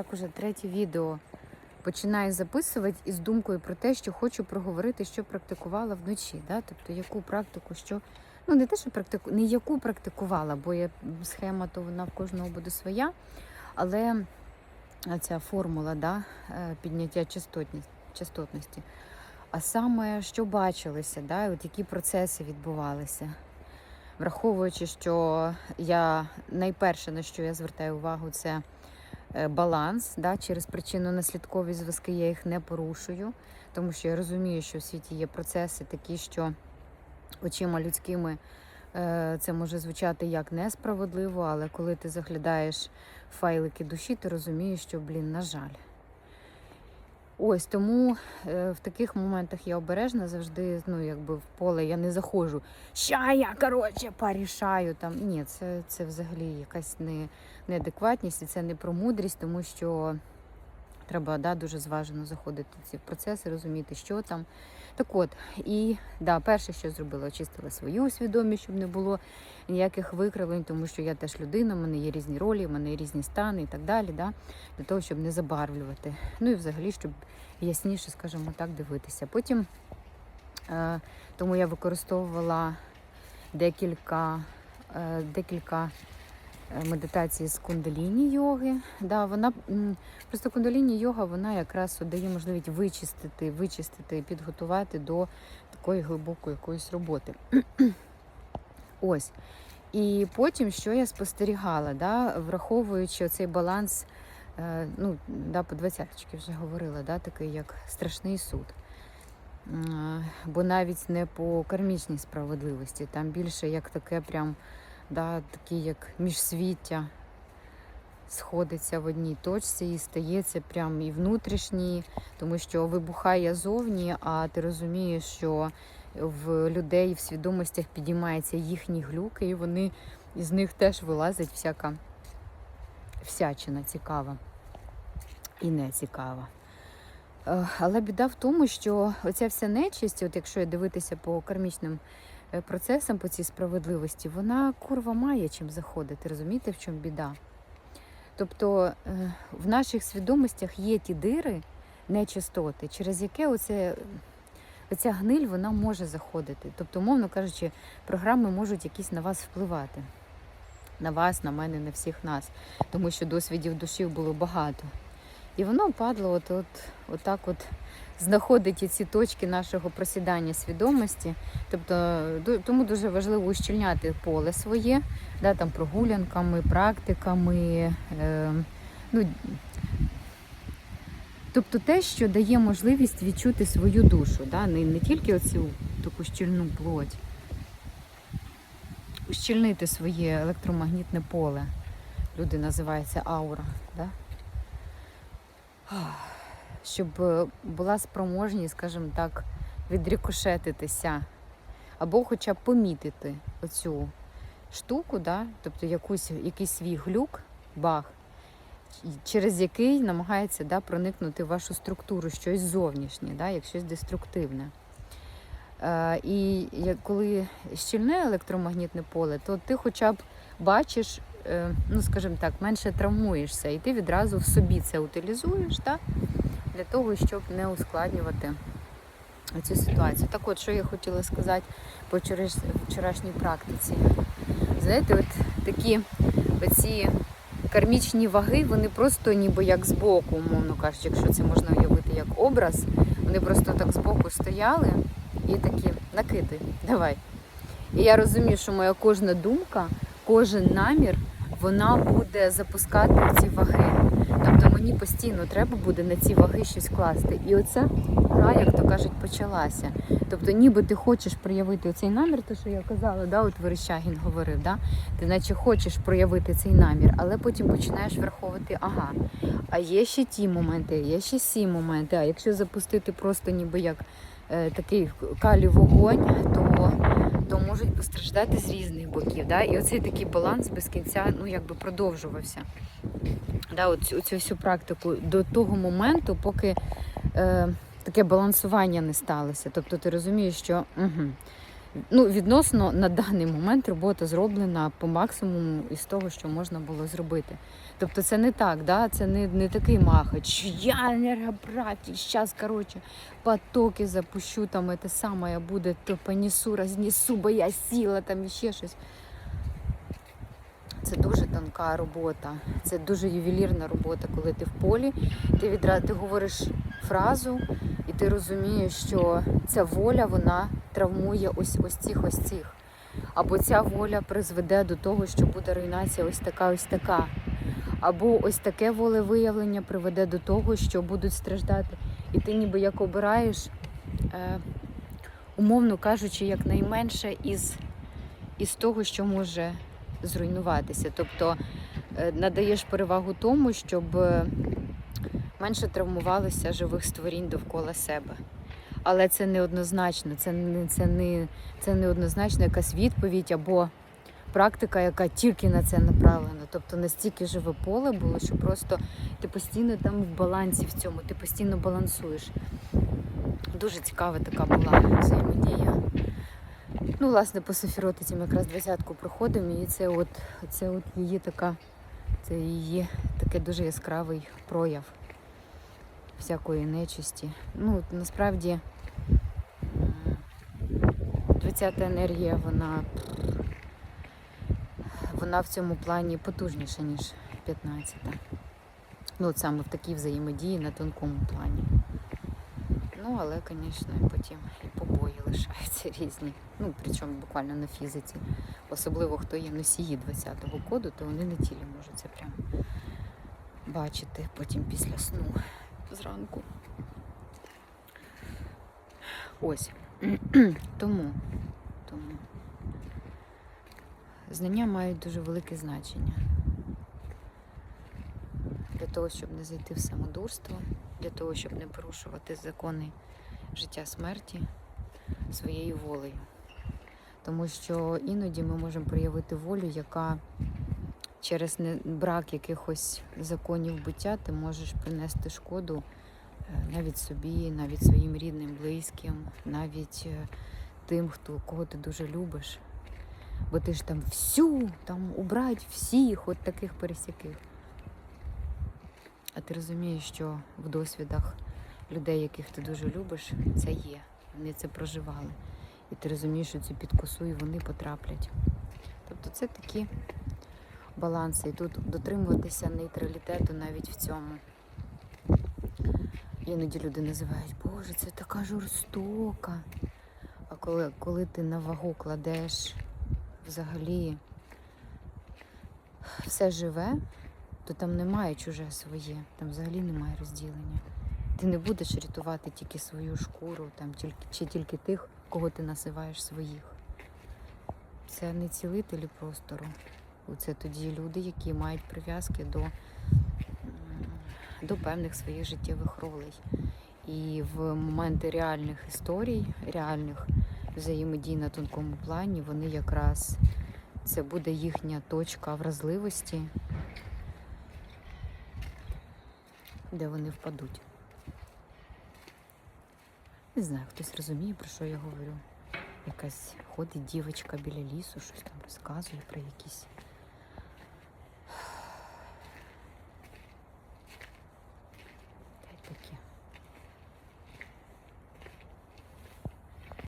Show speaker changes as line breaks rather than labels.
Так уже третє відео починаю записувати із думкою про те, що хочу проговорити, що практикувала вночі. Да? Тобто яку практику, що ну не те, що практику, не яку практикувала, бо я схема, то вона в кожного буде своя. Але ця формула да, е, підняття частотності. А саме, що бачилося, да, от які процеси відбувалися. Враховуючи, що я найперше, на що я звертаю увагу, це баланс. Да, через причинно-наслідкові зв'язки я їх не порушую, тому що я розумію, що в світі є процеси такі, що очима людськими е, це може звучати як несправедливо, але коли ти заглядаєш файлики душі, ти розумієш, що, блін, на жаль. Ось тому е, в таких моментах я обережна завжди, ну якби в поле я не заходжу. Ща я коротше порішаю там. Ні, це, це взагалі якась не, неадекватність, і це не про мудрість, тому що треба да, дуже зважено заходити в ці процеси, розуміти, що там. Так от, і да, перше, що зробила, очистила свою свідомість, щоб не було ніяких викривлень, тому що я теж людина, в мене є різні ролі, в мене є різні стани і так далі, да, для того, щоб не забарвлювати. Ну і взагалі, щоб ясніше, скажімо так, дивитися. Потім е, тому я використовувала декілька, е, декілька медитацій з кундаліні йоги. Да, вона просто кундаліні йога, вона якраз дає можливість вичистити, вичистити, підготувати до такої глибокої якоїсь роботи. Ось. І потім, що я спостерігала, да, враховуючи цей баланс, е, ну, да, по двадцяточки вже говорила, да, такий як страшний суд. Бо навіть не по кармічній справедливості, там більше як таке прям, да, такий як міжсвіття сходиться в одній точці і стається прям і внутрішній, тому що вибухає зовні, а ти розумієш, що в людей в свідомостях підіймаються їхні глюки, і вони із них теж вилазить всяка всячина цікава і не цікава. Е, Але біда в тому, що оця вся нечисть, от якщо дивитися по кармічним е, процесам, по цій справедливості, вона курва має чим заходити. Розумієте, в чому біда? Тобто е, в наших свідомостях є ті дири, нечистоти, через яке оце, оця гниль вона може заходити. Тобто, умовно кажучи, програми можуть якісь на вас впливати. На вас, на мене, на всіх нас. Тому що досвідів душі було багато. І воно падло, от, от, от от знаходить ці точки нашого просідання свідомості. Тобто, тому дуже важливо ущільняти поле своє, да, там, прогулянками, практиками. Е, ну, тобто те, що дає можливість відчути свою душу, да, не, не тільки оцю таку щільну плоть, ущільнити своє електромагнітне поле. Люди називаються аура. Да? Щоб е, була спроможність, скажімо так, відрикошетитися, або хоча б помітити оцю штуку, да? тобто якусь, якийсь свій глюк, баг, через який намагається да, проникнути в вашу структуру щось зовнішнє, да, як щось деструктивне. Е, і коли щільне електромагнітне поле, то ти хоча б бачиш, ну скажімо так, менше травмуєшся, і ти відразу в собі це утилізуєш, так? для того, щоб не ускладнювати цю ситуацію. Так от, що я хотіла сказати по вчорашній практиці. Знаєте, от такі оці кармічні ваги, вони просто ніби як збоку, умовно кажучи, якщо це можна уявити як образ, вони просто так збоку стояли і такі накиди, давай. І я розумію, що моя кожна думка, кожен намір, вона буде запускати ці ваги. Тобто мені постійно треба буде на ці ваги щось класти. І оця гра, як то кажуть, почалася. Тобто, ніби ти хочеш проявити цей намір, то що я казала, да, от Верещагін говорив, да? ти наче хочеш проявити цей намір, але потім починаєш враховувати, ага, а є ще ті моменти, є ще сі моменти. А якщо запустити просто ніби як е, такий калі вогонь, то, то можуть постраждати з різних боків. Да? І оцей такий баланс без кінця ну, якби продовжувався. Да, оцю, оцю всю практику до того моменту, поки е, таке балансування не сталося. Тобто ти розумієш, що угу, Ну, відносно на даний момент робота зроблена по максимуму із того, що можна було зробити. Тобто це не так, да? це не, не такий махач, я енергобратій, зараз, коротше, потоки запущу, там це саме буде, то понесу, рознесу, бо я сіла, там і ще щось. Це дуже тонка робота, це дуже ювелірна робота, коли ти в полі, ти відразу ти говориш фразу, і ти розумієш, що ця воля вона травмує ось ось цих ось цих. Або ця воля призведе до того, що буде руйнація ось така, ось така. Або ось таке волевиявлення приведе до того, що будуть страждати. І ти ніби як обираєш, е, умовно кажучи, якнайменше із, із того, що може зруйнуватися. Тобто е, надаєш перевагу тому, щоб е, менше травмувалося живих створінь довкола себе. Але це неоднозначно, це не, це не, це неоднозначно якась відповідь або практика, яка тільки на це направлена. Тобто настільки живе поле було, що просто ти постійно там в балансі в цьому, ти постійно балансуєш. Дуже цікава така була взаємодія. Ну, власне, по Софіротиці ми якраз двадцятку проходимо, і це от, це от її така, це її такий дуже яскравий прояв всякої нечисті. Ну, насправді, 20-та енергія, вона, вона в цьому плані потужніша, ніж 15-та. Ну, от саме в такій взаємодії на тонкому плані. Ну, але, звісно, потім і побої лишаються різні. Ну, причому буквально на фізиці. Особливо хто є носії 20-го коду, то вони на тілі можуть це прям бачити потім після сну зранку. Ось. тому, тому знання мають дуже велике значення. Для того, щоб не зайти в самодурство, для того, щоб не порушувати закони життя смерті своєю волею. Тому що іноді ми можемо проявити волю, яка через брак якихось законів буття ти можеш принести шкоду е, навіть собі, навіть своїм рідним, близьким, навіть е, тим, хто кого ти дуже любиш. Бо ти ж там всю, там убрать всіх, от таких пересяких. А ти розумієш, що в досвідах людей, яких ти дуже любиш, це є. Вони це проживали. І ти розумієш, що цю підкосу і вони потраплять. Тобто це такі баланси. І тут дотримуватися нейтралітету навіть в цьому. Іноді люди називають, Боже, це така жорстока. А коли, коли ти на вагу кладеш взагалі все живе, то там немає чуже своє, там взагалі немає розділення. Ти не будеш рятувати тільки свою шкуру, там, тільки, чи тільки тих, кого ти називаєш своїх. Це не цілителі простору. Це тоді люди, які мають прив'язки до, до певних своїх життєвих ролей. І в моменти реальних історій, реальних взаємодій на тонкому плані, вони якраз це буде їхня точка вразливості, де вони впадуть. Не знаю, хтось розуміє, про що я говорю. Якась ходить дівочка біля лісу, щось там розказує про якісь